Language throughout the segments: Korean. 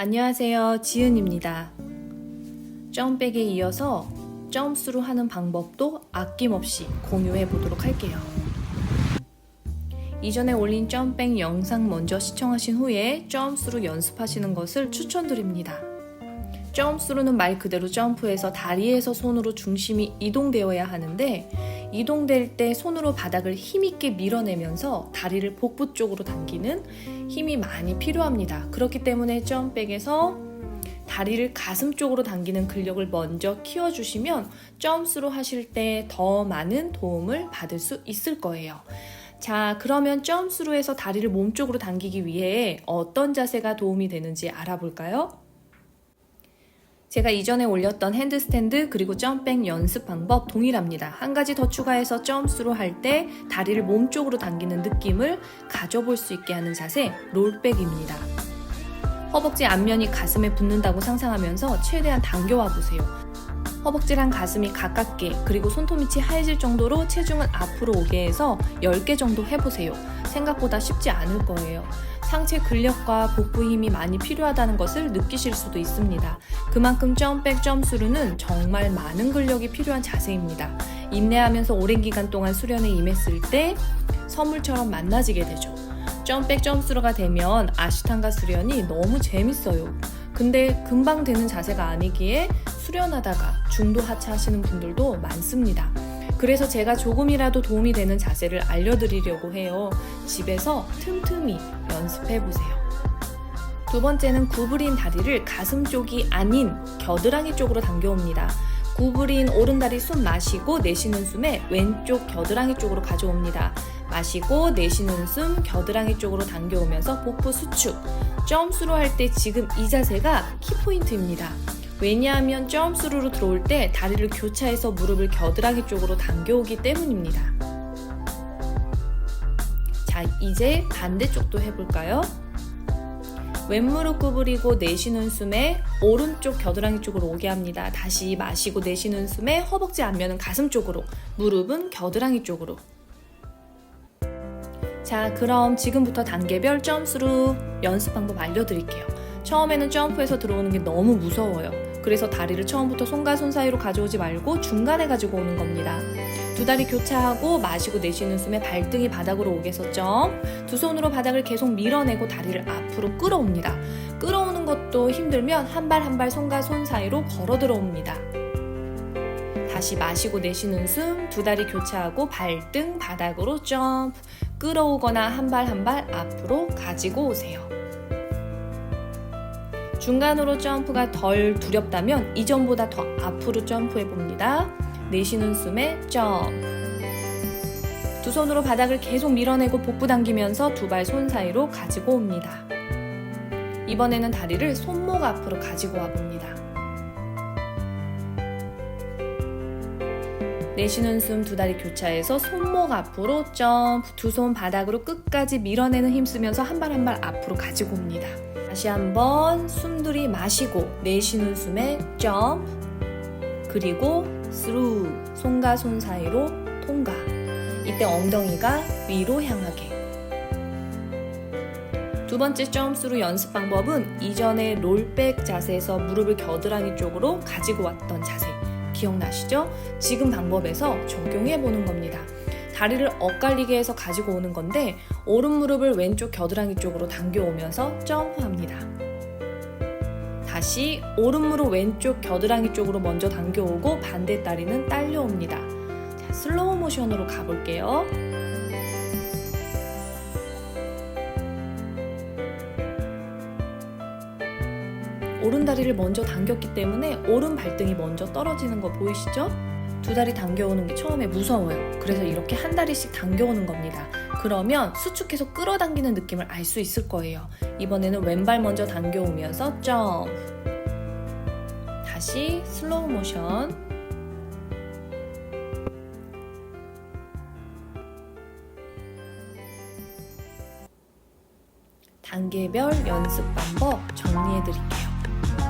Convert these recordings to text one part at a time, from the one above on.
안녕하세요. 지은입니다. 점백에 이어서 점수로 하는 방법도 아낌없이 공유해 보도록 할게요. 이전에 올린 점백 영상 먼저 시청하신 후에 점수로 연습하시는 것을 추천드립니다. 점수로는 말 그대로 점프해서 다리에서 손으로 중심이 이동되어야 하는데 이동될 때 손으로 바닥을 힘있게 밀어내면서 다리를 복부 쪽으로 당기는 힘이 많이 필요합니다. 그렇기 때문에 점백에서 다리를 가슴 쪽으로 당기는 근력을 먼저 키워주시면 점수로 하실 때 더 많은 도움을 받을 수 있을 거예요. 자, 그러면 점수로해서 다리를 몸 쪽으로 당기기 위해 어떤 자세가 도움이 되는지 알아볼까요? 제가 이전에 올렸던 핸드스탠드 그리고 점백 연습 방법 동일합니다. 한 가지 더 추가해서 점수로 할 때 다리를 몸 쪽으로 당기는 느낌을 가져볼 수 있게 하는 자세 롤백입니다. 허벅지 앞면이 가슴에 붙는다고 상상하면서 최대한 당겨와 보세요. 허벅지랑 가슴이 가깝게 그리고 손톱밑이 하얘질 정도로 체중은 앞으로 오게 해서 10개 정도 해보세요. 생각보다 쉽지 않을 거예요. 상체 근력과 복부 힘이 많이 필요하다는 것을 느끼실 수도 있습니다. 그만큼 점백 점수루는 정말 많은 근력이 필요한 자세입니다. 인내하면서 오랜 기간 동안 수련에 임했을 때 선물처럼 만나지게 되죠. 점백 점수루가 되면 아시탄가 수련이 너무 재밌어요. 근데 금방 되는 자세가 아니기에 수련하다가 중도 하차하시는 분들도 많습니다. 그래서 제가 조금이라도 도움이 되는 자세를 알려드리려고 해요. 집에서 틈틈이 연습해 보세요. 두 번째는 구부린 다리를 가슴 쪽이 아닌 겨드랑이 쪽으로 당겨옵니다. 구부린 오른다리 숨 마시고 내쉬는 숨에 왼쪽 겨드랑이 쪽으로 가져옵니다. 마시고 내쉬는 숨 겨드랑이 쪽으로 당겨오면서 복부 수축. 점수로 할 때 지금 이 자세가 키포인트입니다. 왜냐하면 점수루로 들어올 때 다리를 교차해서 무릎을 겨드랑이 쪽으로 당겨오기 때문입니다. 자, 이제 반대쪽도 해볼까요? 왼무릎 구부리고 내쉬는 숨에 오른쪽 겨드랑이 쪽으로 오게 합니다. 다시 마시고 내쉬는 숨에 허벅지 앞면은 가슴 쪽으로, 무릎은 겨드랑이 쪽으로. 자, 그럼 지금부터 단계별 점수로 연습 방법 알려드릴게요. 처음에는 점프해서 들어오는 게 너무 무서워요. 그래서 다리를 처음부터 손과 손 사이로 가져오지 말고 중간에 가지고 오는 겁니다. 두 다리 교차하고 마시고 내쉬는 숨에 발등이 바닥으로 점. 두 손으로 바닥을 계속 밀어내고 다리를 앞으로 끌어옵니다. 끌어오는 것도 힘들면 한 발 한 발 손과 손 사이로 걸어 들어옵니다. 다시 마시고 내쉬는 숨, 두 다리 교차하고 발등 바닥으로 점프. 끌어오거나 한 발 한 발 앞으로 가지고 오세요. 중간으로 점프가 덜 두렵다면 이전보다 더 앞으로 점프해 봅니다. 내쉬는 숨에 점프. 두 손으로 바닥을 계속 밀어내고 복부 당기면서 두 발 손 사이로 가지고 옵니다. 이번에는 다리를 손목 앞으로 가지고 와 봅니다. 내쉬는 숨 두 다리 교차해서 손목 앞으로 점프 두 손 바닥으로 끝까지 밀어내는 힘 쓰면서 한 발 한 발 앞으로 가지고 옵니다. 다시 한번 숨 들이 마시고 내쉬는 숨에 점프 그리고 스루 손과 손 사이로 통과 이때 엉덩이가 위로 향하게 두 번째 점수로 연습 방법은 이전에 롤백 자세에서 무릎을 겨드랑이 쪽으로 가지고 왔던 자세 기억나시죠? 지금 방법에서 적용해 보는 겁니다. 다리를 엇갈리게 해서 가지고 오는 건데 오른 무릎을 왼쪽 겨드랑이 쪽으로 당겨 오면서 점프합니다. 다시 오른 무릎 왼쪽 겨드랑이 쪽으로 먼저 당겨오고 반대 다리는 딸려옵니다. 자, 슬로우 모션으로 가볼게요. 오른 다리를 먼저 당겼기 때문에 오른 발등이 먼저 떨어지는 거 보이시죠? 두 다리 당겨오는 게 처음에 무서워요. 그래서 이렇게 한 다리씩 당겨오는 겁니다. 그러면 수축해서 끌어당기는 느낌을 알 수 있을 거예요. 이번에는 왼발 먼저 당겨오면서 점프. 다시 슬로우 모션. 단계별 연습 방법 정리해 드릴게요.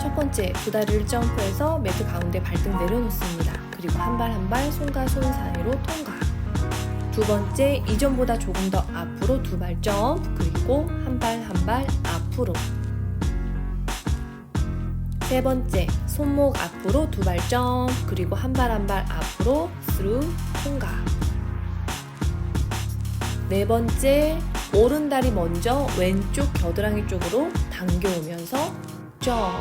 첫 번째, 두 다리를 점프해서 매트 가운데 발등 내려놓습니다. 그리고 한 발 한 발 손과 손 사이로 통과. 두 번째, 이전보다 조금 더 앞으로 두 발 점프, 그리고 한 발 한 발 앞으로. 세 번째, 손목 앞으로 두 발 점, 그리고 한 발 한 발 앞으로 스루 통과. 네 번째, 오른 다리 먼저 왼쪽 겨드랑이 쪽으로 당겨오면서 점.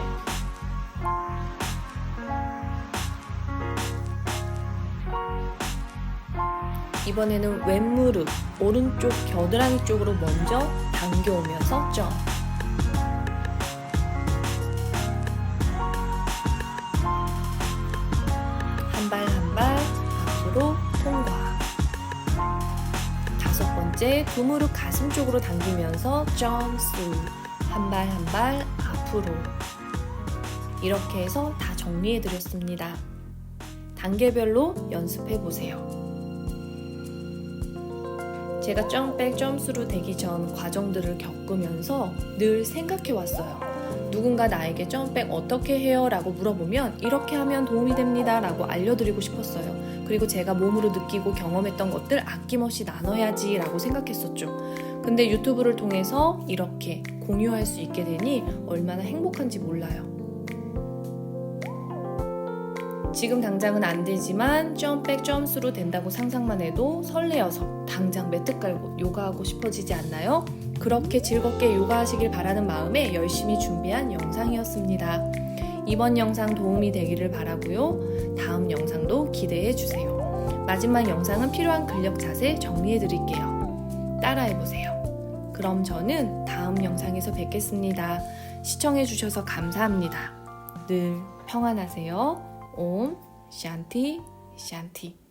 이번에는 왼무릎 오른쪽 겨드랑이 쪽으로 먼저 당겨오면서 점. 한 발 한 발 앞으로 통과. 다섯 번째 두 무릎 가슴 쪽으로 당기면서 점스 한발 한 발 앞으로 이렇게 해서 다 정리해 드렸습니다. 단계별로 연습해 보세요. 제가 점백 점수로 되기 전 과정들을 겪으면서 늘 생각해 왔어요. 누군가 나에게 점백 어떻게 해요? 라고 물어보면 이렇게 하면 도움이 됩니다. 라고 알려드리고 싶었어요. 그리고 제가 몸으로 느끼고 경험했던 것들 아낌없이 나눠야지 라고 생각했었죠. 근데 유튜브를 통해서 이렇게 공유할 수 있게 되니 얼마나 행복한지 몰라요. 지금 당장은 안 되지만 점백 점수로 된다고 상상만 해도 설레어서 당장 매트 깔고 요가하고 싶어지지 않나요? 그렇게 즐겁게 요가하시길 바라는 마음에 열심히 준비한 영상이었습니다. 이번 영상 도움이 되기를 바라고요. 다음 영상도 기대해 주세요. 마지막 영상은 필요한 근력 자세 정리해 드릴게요. 따라해 보세요. 그럼 저는 다음 영상에서 뵙겠습니다. 시청해 주셔서 감사합니다. 늘 평안하세요. 옴 샨티 샨티